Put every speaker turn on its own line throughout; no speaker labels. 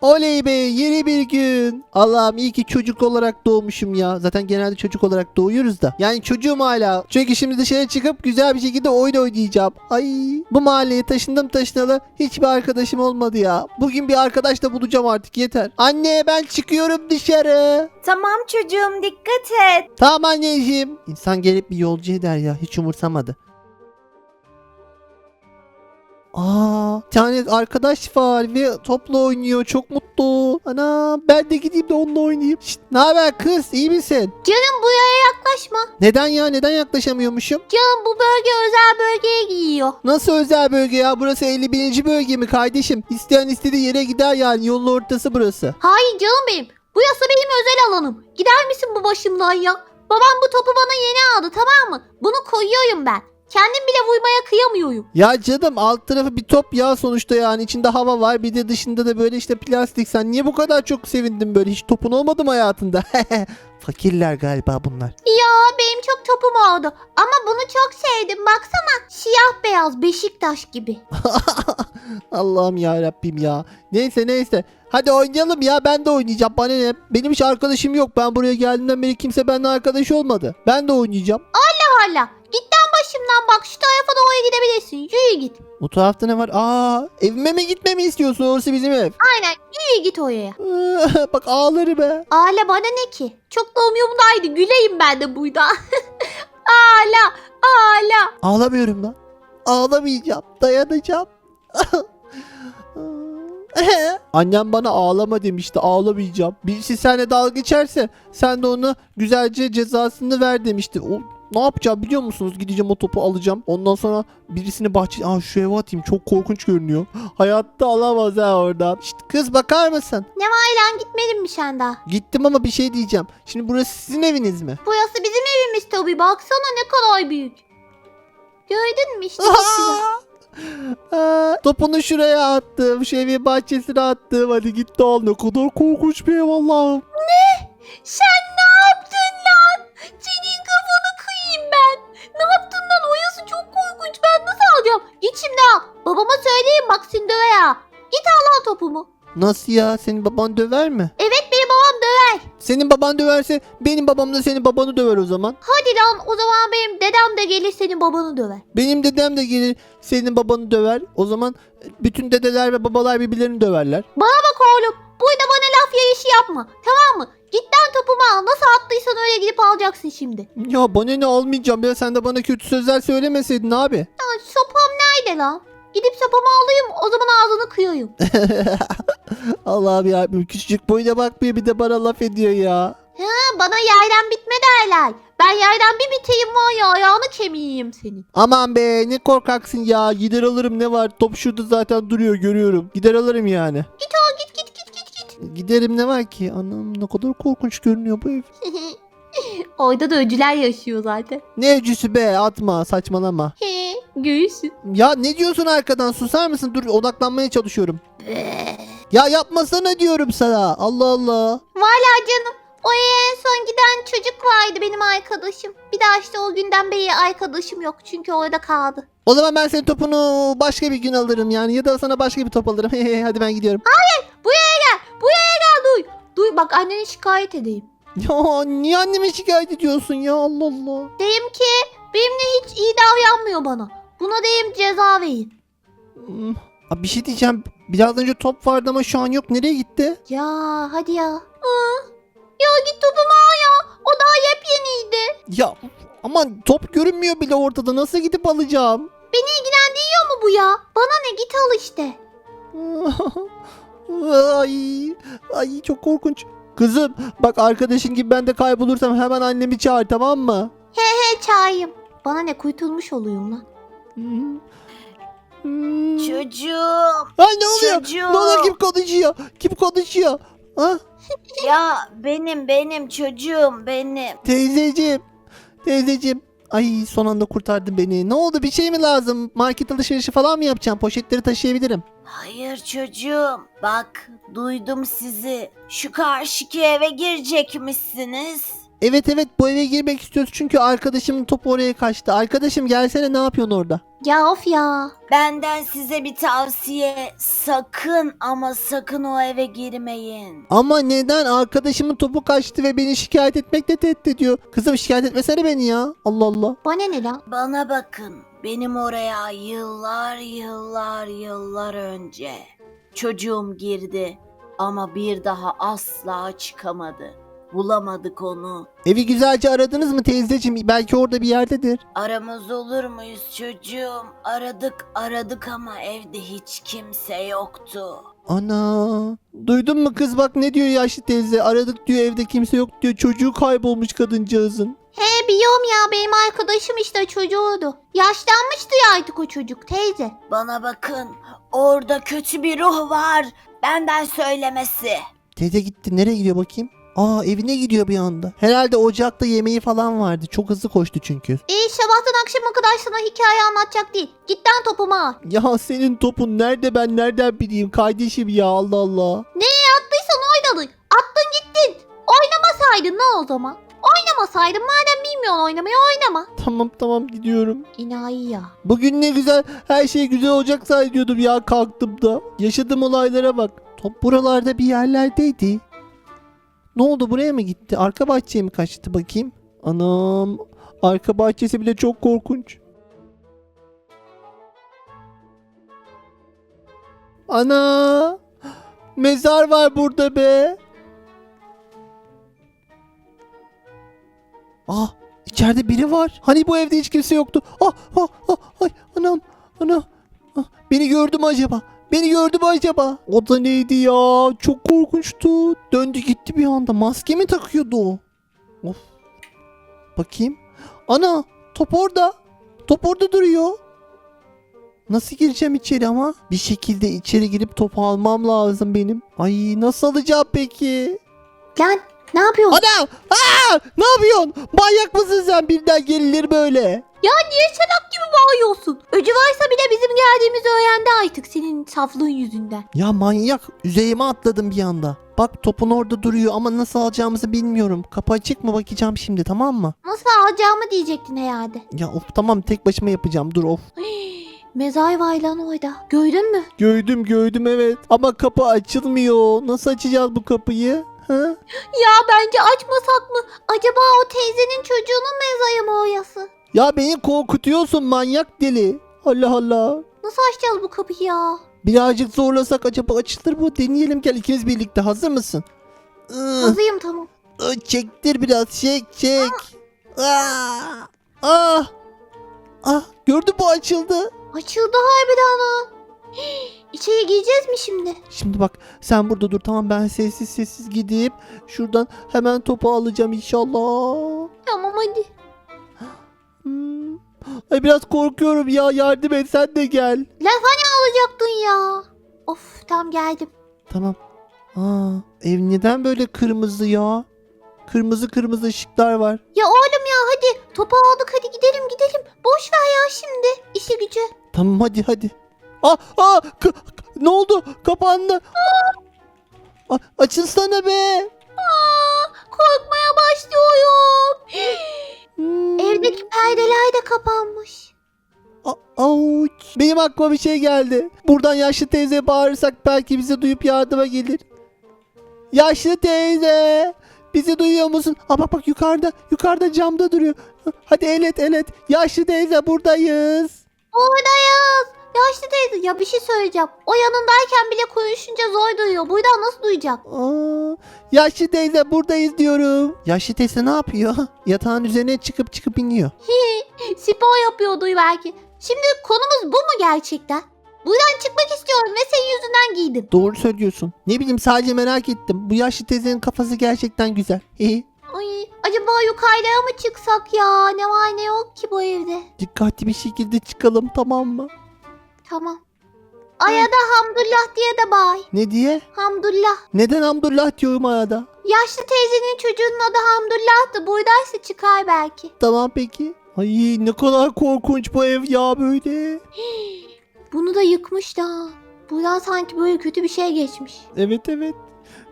Oley be yeni bir gün. Allah'ım iyi ki çocuk olarak doğmuşum ya. Zaten genelde çocuk olarak doğuyoruz da. Yani çocuğum hala. Çünkü şimdi dışarı çıkıp güzel bir şekilde oyun oynayacağım. Ay bu mahalleye taşındım taşınalı hiçbir arkadaşım olmadı ya. Bugün bir arkadaş da bulacağım artık yeter. Anne ben çıkıyorum dışarı.
Tamam çocuğum dikkat et.
Tamam anneciğim. İnsan gelip bir yolcu eder ya hiç umursamadı. Aa, bir tane arkadaş var ve topla oynuyor. Çok mutlu. Ana ben de gideyim de onunla oynayayım. Şşt, ne haber kız? İyi misin?
Canım buraya yaklaşma.
Neden ya? Neden yaklaşamıyormuşum?
Canım bu bölge özel bölgeye giyiyor.
Nasıl özel bölge ya? Burası 51. bölge mi kardeşim? İsteyen istediği yere gider yani. Yolun ortası burası.
Hayır canım benim. Burası benim özel alanım. Gider misin bu başımdan ya? Babam bu topu bana yeni aldı tamam mı? Bunu koyuyorum ben. Kendim bile vurmaya kıyamıyorum.
Ya canım alt tarafı bir top ya sonuçta yani içinde hava var bir de dışında da böyle işte plastik sen niye bu kadar çok sevindin böyle hiç topun olmadı mı hayatında? Fakirler galiba bunlar.
Ya benim çok topum oldu. Ama bunu çok sevdim. Baksana siyah beyaz Beşiktaş gibi.
Allah'ım ya Rabbim ya. Neyse neyse. Hadi oynayalım ya ben de oynayacağım. Bana ne? Benim hiç arkadaşım yok. Ben buraya geldiğimden beri kimse benimle arkadaş olmadı. Ben de oynayacağım.
Hala git lan başımdan bak şu tarafa doğru gidebilirsin. Yürü git.
O tarafta ne var? Aa, evime mi gitmemi istiyorsun? Orası bizim ev.
Aynen yürü git oraya.
Bak ağları be.
Aile bana ne ki? Çok da umurumdaydı. Güleyim ben de burada. Ala, ala.
Ağlamıyorum lan. Ağlamayacağım. Dayanacağım. Annem bana ağlama demişti. Ağlamayacağım. Birisi seninle dalga geçerse sen de ona güzelce cezasını ver demişti. O ne yapacağım biliyor musunuz? Gideceğim o topu alacağım. Ondan sonra birisini bahçe... Aa şu eve atayım. Çok korkunç görünüyor. Hayatta alamaz ha oradan. Şşt, kız bakar mısın?
Ne var lan gitmedin mi sen daha?
Gittim ama bir şey diyeceğim. Şimdi burası sizin eviniz mi?
Burası bizim evimiz tabii. Baksana ne kadar büyük. Gördün mü işte.
Aa, topunu şuraya attım. Şu evin bahçesine attım. Hadi git de al. Ne kadar korkunç bir ev Allah'ım.
Sen Nasıl ya?
Senin baban döver mi?
Evet benim babam döver.
Senin baban döverse benim babam da senin babanı döver o zaman.
Hadi lan o zaman benim dedem de gelir senin babanı döver.
Benim dedem de gelir senin babanı döver. O zaman bütün dedeler ve babalar birbirlerini döverler.
Bak oğlum burada bana laf yarışı yapma. Tamam mı? Git lan topumu al. Nasıl attıysan öyle gidip alacaksın şimdi.
Ya bana ne almayacağım ya sen de bana kötü sözler söylemeseydin abi.
Ya sopam nerede lan? Gidip sopamı alayım o zaman ağzını kıyayım.
Allah'ım ya küçücük boyuna bakmıyor bir de bana laf ediyor ya.
Ha, bana yerden bitme derler. Ben yerden bir biteyim var ya ayağını kemiğiyim senin.
Aman be ne korkaksın ya. Gider alırım ne var. Top şurada zaten duruyor görüyorum. Gider alırım yani.
Git al git git git git git.
Giderim ne var ki? Anam ne kadar korkunç görünüyor bu ev.
Orada da öcüler yaşıyor zaten.
Ne öcüsü be atma saçmalama.
He, göğüsün.
Ya ne diyorsun arkadan susar mısın? Dur odaklanmaya çalışıyorum. Ya yapmasana diyorum sana. Allah Allah.
Valla canım. O en son giden çocuk vardı benim arkadaşım. Bir daha işte o günden beri arkadaşım yok. Çünkü orada kaldı.
O zaman ben senin topunu başka bir gün alırım yani. Ya da sana başka bir top alırım. Hadi ben gidiyorum.
Buraya gel. Buraya gel duy. Duy bak anneni şikayet edeyim.
Ya niye anneme şikayet ediyorsun ya Allah Allah.
Deyim ki benimle hiç iyi davranmıyor bana. Buna deyim ceza verin.
Hmm, Abi bir şey diyeceğim. Biraz önce top vardı ama şu an yok. Nereye gitti?
Ya hadi ya. Aa, ya git topumu al ya. O daha yepyeniydi.
Ya aman top görünmüyor bile ortada. Nasıl gidip alacağım?
Beni ilgilendiriyor mu bu ya? Bana ne git al işte.
ay, ay çok korkunç. Kızım bak arkadaşın gibi ben de kaybolursam hemen annemi çağır tamam mı?
He çayım. Bana ne kurtulmuş olayım lan.
Hmm.
Çocuğum
Ay ne oluyor?
Çocuğum.
Ne oluyor kim konuşuyor? Kim konuşuyor? Ha?
ya benim benim çocuğum benim.
Teyzeciğim. Teyzeciğim. Ay son anda kurtardın beni. Ne oldu bir şey mi lazım? Market alışverişi falan mı yapacağım? Poşetleri taşıyabilirim.
Hayır çocuğum bak duydum sizi. Şu karşıki eve girecekmişsiniz.
Evet evet bu eve girmek istiyoruz çünkü arkadaşımın topu oraya kaçtı. Arkadaşım gelsene ne yapıyorsun orada?
Ya of ya.
Benden size bir tavsiye. Sakın ama sakın o eve girmeyin.
Ama neden? Arkadaşımın topu kaçtı ve beni şikayet etmekle tehdit ediyor. Kızım şikayet etmesene beni ya. Allah Allah.
Bana ne lan?
Bana bakın. Benim oraya yıllar yıllar yıllar önce çocuğum girdi ama bir daha asla çıkamadı. Bulamadık onu.
Evi güzelce aradınız mı teyzeciğim? Belki orada bir yerdedir.
Aramız olur muyuz çocuğum? Aradık aradık ama evde hiç kimse yoktu.
Ana. Duydun mu kız bak ne diyor yaşlı teyze? Aradık diyor evde kimse yok diyor. Çocuğu kaybolmuş kadıncağızın.
He biliyorum ya benim arkadaşım işte çocuğuydu. Yaşlanmıştı ya artık o çocuk teyze.
Bana bakın orada kötü bir ruh var. Benden söylemesi.
Teyze gitti. Nereye gidiyor bakayım? Aa evine gidiyor bir anda. Herhalde ocakta yemeği falan vardı. Çok hızlı koştu çünkü.
İyi sabahtan akşama kadar sana hikaye anlatacak değil. Git lan topuma al.
Ya senin topun nerede ben nereden bileyim kardeşim ya Allah Allah.
Neye attıysan oynadın. Attın gittin. Oynamasaydın ne o zaman? Oynamasaydın madem bilmiyorsun oynamayı oynama.
Tamam tamam gidiyorum.
İnayi ya.
Bugün ne güzel her şey güzel olacak zannediyordum ya kalktım da. Yaşadığım olaylara bak. Top buralarda bir yerlerdeydi. Ne oldu buraya mı gitti? Arka bahçeye mi kaçtı bakayım? Anam. Arka bahçesi bile çok korkunç. Ana. Mezar var burada be. Ah içeride biri var. Hani bu evde hiç kimse yoktu. Ah ah ah ay anam ana. Ah, beni gördü mü acaba? Beni gördü mü acaba? O da neydi ya? Çok korkunçtu. Döndü gitti bir anda. Maske mi takıyordu o? Of. Bakayım. Ana top orada. Top orada duruyor. Nasıl gireceğim içeri ama? Bir şekilde içeri girip topu almam lazım benim. Ay nasıl alacağım peki?
Lan ne yapıyorsun?
Ana! Aa! Ne yapıyorsun? Manyak mısın sen? Birden gerilir böyle.
Ya niye salak gibi bağırıyorsun? Öcü varsa bile bizim geldiğimizi öğrendi artık senin saflığın yüzünden.
Ya manyak. Üzerime atladım bir anda. Bak topun orada duruyor ama nasıl alacağımızı bilmiyorum. Kapı açık mı bakacağım şimdi tamam mı?
Nasıl alacağımı diyecektin herhalde.
Ya of tamam tek başıma yapacağım dur of.
Mezar var lan orada. Gördün mü?
Gördüm gördüm evet. Ama kapı açılmıyor. Nasıl açacağız bu kapıyı? Ha?
Ya bence açmasak mı? Acaba o teyzenin çocuğunun mezarı mı orası?
Ya beni korkutuyorsun manyak deli. Allah Allah.
Nasıl açacağız bu kapıyı ya?
Birazcık zorlasak acaba açılır mı? Deneyelim gel ikimiz birlikte. Hazır mısın?
Hazırım tamam.
çektir biraz çek çek. Ah. Ah. Ah gördün mü açıldı.
Açıldı harbiden ha. İçeri gireceğiz mi şimdi?
Şimdi bak sen burada dur tamam ben sessiz sessiz gidip şuradan hemen topu alacağım inşallah.
Tamam hadi.
Ay biraz korkuyorum ya yardım et sen de gel.
Hani alacaktın ya? Of tam geldim.
Tamam. Aa, ev neden böyle kırmızı ya? Kırmızı kırmızı ışıklar var.
Ya oğlum ya hadi topu aldık hadi gidelim gidelim. Boş ver ya şimdi işi gücü.
Tamam hadi hadi. Aa, aa, k- k- ne oldu? Kapandı. A- açılsana be.
Aa, korkmaya başlıyorum.
Hmm.
Evdeki perdeler de kapanmış.
A- Auç. Benim aklıma bir şey geldi. Buradan yaşlı teyze bağırırsak belki bizi duyup yardıma gelir. Yaşlı teyze. Bizi duyuyor musun? Aa bak bak yukarıda. Yukarıda camda duruyor. Hadi el et el et. Yaşlı teyze buradayız.
Buradayız. Yaşlı teyze ya bir şey söyleyeceğim. O yanındayken bile konuşunca zor duyuyor. Buradan nasıl duyacak?
Aa, yaşlı teyze buradayız diyorum. Yaşlı teyze ne yapıyor? Yatağın üzerine çıkıp çıkıp iniyor.
Spor yapıyordu belki. Şimdi konumuz bu mu gerçekten? Buradan çıkmak istiyorum ve senin yüzünden giydim.
Doğru söylüyorsun. Ne bileyim sadece merak ettim. Bu yaşlı teyzenin kafası gerçekten güzel. İyi.
Ay, acaba yukarıya mı çıksak ya? Ne var ne yok ki bu evde?
Dikkatli bir şekilde çıkalım tamam mı?
Tamam. Aya da Hamdullah diye de bay.
Ne diye?
Hamdullah.
Neden Hamdullah diyorum arada?
Yaşlı teyzenin çocuğunun adı Hamdullah'tı. Buradaysa çıkar belki.
Tamam peki. Ay ne kadar korkunç bu ev ya böyle.
Bunu da yıkmış da. Buradan sanki böyle kötü bir şey geçmiş.
Evet evet.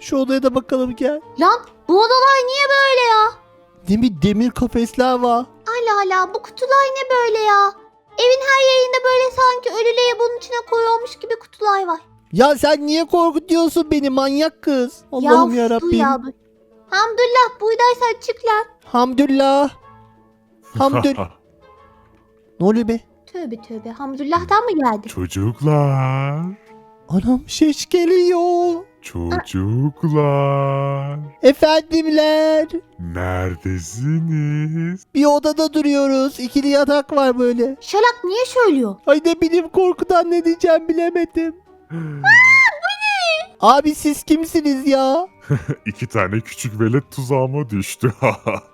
Şu odaya da bakalım gel.
Lan bu odalar niye böyle ya?
Değil mi demir kafesler var.
Allah Allah bu kutular ne böyle ya? Evin her yerinde böyle sanki ölüleri bunun içine koyulmuş gibi kutular var.
Ya sen niye korkutuyorsun beni manyak kız? Allah'ım
ya,
ya
dur
Rabbim.
Hamdullah buydaysan çık lan.
Hamdülillah. Hamdül. ne oluyor be?
Tövbe tövbe Hamdullah'tan mı geldi?
Çocuklar.
Anam ses geliyor.
Çocuklar.
Efendimler.
Neredesiniz?
Bir odada duruyoruz. İkili yatak var böyle.
Şalak niye söylüyor?
Ay ne bileyim korkudan ne diyeceğim bilemedim. Abi siz kimsiniz ya?
İki tane küçük velet tuzağıma düştü.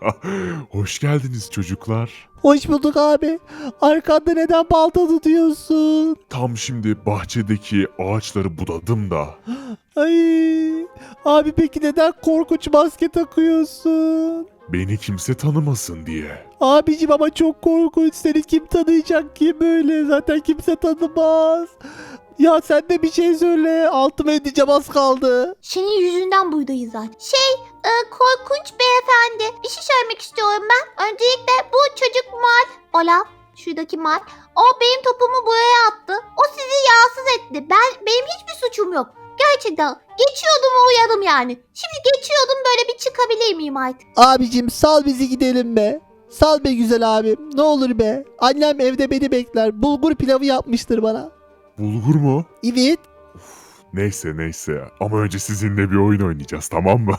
Hoş geldiniz çocuklar.
Hoş bulduk abi. Arkanda neden balta tutuyorsun?
Tam şimdi bahçedeki ağaçları budadım da.
Ay. Abi peki neden korkunç maske takıyorsun?
Beni kimse tanımasın diye.
Abicim ama çok korkunç. Seni kim tanıyacak ki böyle? Zaten kimse tanımaz. Ya sen de bir şey söyle. Altıma edeceğim az kaldı.
Senin yüzünden buydayız zaten. Şey e, korkunç beyefendi bir şey söylemek istiyorum ben. Öncelikle bu çocuk mal. Olaf şuradaki mal. O benim topumu buraya attı. O sizi rahatsız etti. Ben benim hiçbir suçum yok. Gerçekten geçiyordum uyandım yani. Şimdi geçiyordum böyle bir çıkabilir miyim artık?
Abicim sal bizi gidelim be. Sal be güzel abim. Ne olur be. Annem evde beni bekler. Bulgur pilavı yapmıştır bana.
Bulgur mu?
Evet.
Neyse neyse ama önce sizinle bir oyun oynayacağız tamam mı?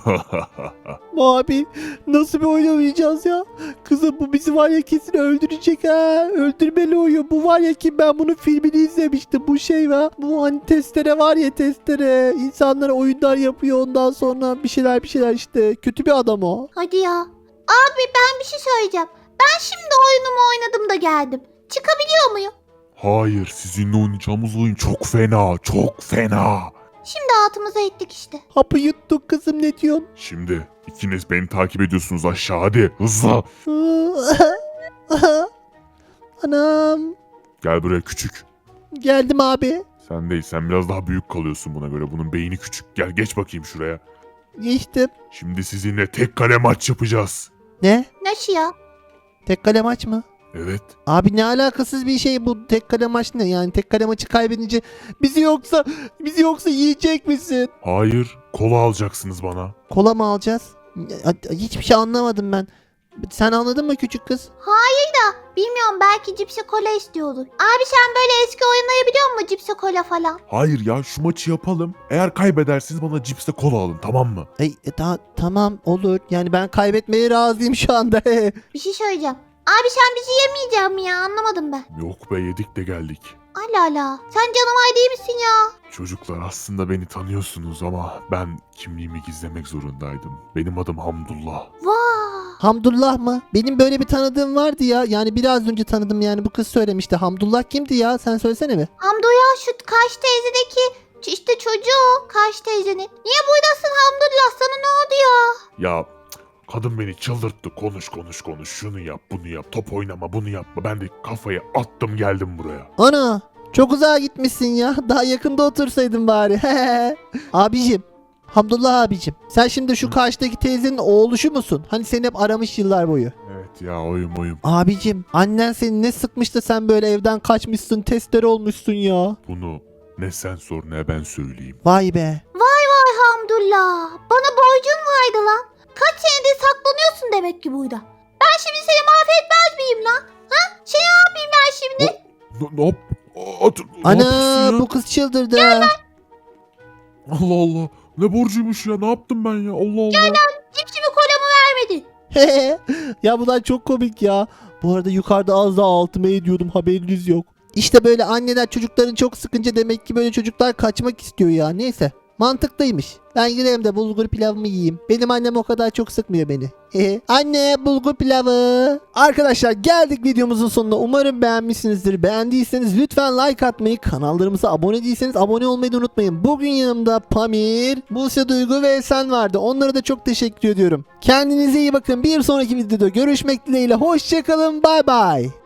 Abi nasıl bir oyun oynayacağız ya? Kızım bu bizi var ya kesin öldürecek ha. Öldürmeli oyun. Bu var ya ki ben bunun filmini izlemiştim. Bu şey var. Bu hani testere var ya testere. İnsanlara oyunlar yapıyor ondan sonra bir şeyler bir şeyler işte. Kötü bir adam o.
Hadi ya. Abi ben bir şey söyleyeceğim. Ben şimdi oyunumu oynadım da geldim. Çıkabiliyor muyum?
Hayır sizinle oynayacağımız oyun çok fena çok fena.
Şimdi altımıza ettik işte.
Hapı yuttuk kızım ne diyorsun?
Şimdi ikiniz beni takip ediyorsunuz aşağı hadi hızlı.
Anam.
Gel buraya küçük.
Geldim abi.
Sen değil sen biraz daha büyük kalıyorsun buna göre. Bunun beyni küçük. Gel geç bakayım şuraya.
Geçtim.
Şimdi sizinle tek kale maç yapacağız.
Ne?
Nasıl ya?
Tek kale maç mı?
Evet.
Abi ne alakasız bir şey bu tek kale maç ne yani tek kale maçı kaybedince bizi yoksa bizi yoksa yiyecek misin?
Hayır kola alacaksınız bana.
Kola mı alacağız? Hiçbir şey anlamadım ben. Sen anladın mı küçük kız?
Hayır da bilmiyorum belki cipse kola istiyordur. Abi sen böyle eski oyunları biliyor musun cipse kola falan?
Hayır ya şu maçı yapalım. Eğer kaybedersiniz bana cipste kola alın tamam mı?
Ey, e, ta- tamam olur. Yani ben kaybetmeye razıyım şu anda.
Bir şey söyleyeceğim. Abi sen bizi yemeyeceksin mi ya anlamadım ben.
Yok be yedik de geldik.
Allah Allah. Sen canavar değil misin ya?
Çocuklar aslında beni tanıyorsunuz ama ben kimliğimi gizlemek zorundaydım. Benim adım Hamdullah.
Vay.
Hamdullah mı? Benim böyle bir tanıdığım vardı ya. Yani biraz önce tanıdım yani bu kız söylemişti. Hamdullah kimdi ya? Sen söylesene mi?
Hamdo ya şu karşı teyzedeki işte çocuğu karşı teyzenin. Niye buradasın Hamdullah sana ne oldu ya?
Ya kadın beni çıldırttı. Konuş konuş konuş. Şunu yap bunu yap. Top oynama bunu yapma. Ben de kafayı attım geldim buraya.
Ana çok uzağa gitmişsin ya. Daha yakında otursaydın bari. abicim. Hamdullah abicim. Sen şimdi şu karşıdaki teyzenin oğluşu musun? Hani seni hep aramış yıllar boyu.
Evet ya oyum oyum.
Abicim annen seni ne sıkmış da sen böyle evden kaçmışsın testere olmuşsun ya.
Bunu ne sen sor ne ben söyleyeyim.
Vay be.
Vay demek ki burada. Ben şimdi seni mahvetmez miyim lan? Ha? Şey ne yapayım ben şimdi?
Ne, ne yap? Aa, t- ne yapıyorsun
Ana
ya?
bu kız çıldırdı.
Allah Allah. Ne borcuymuş ya? Ne yaptım ben ya? Allah Allah.
Cipsimi kolamı vermedin.
ya bunlar çok komik ya. Bu arada yukarıda az daha altıma ediyordum haberiniz yok. İşte böyle anneler çocukların çok sıkınca demek ki böyle çocuklar kaçmak istiyor ya. Neyse mantıklıymış. Ben gidelim de bulgur pilavımı yiyeyim. Benim annem o kadar çok sıkmıyor beni. Anne bulgur pilavı. Arkadaşlar geldik videomuzun sonuna. Umarım beğenmişsinizdir. Beğendiyseniz lütfen like atmayı, kanallarımıza abone değilseniz abone olmayı da unutmayın. Bugün yanımda Pamir, Buse Duygu ve Esen vardı. Onlara da çok teşekkür ediyorum. Kendinize iyi bakın. Bir sonraki videoda görüşmek dileğiyle. Hoşçakalın. Bay bay.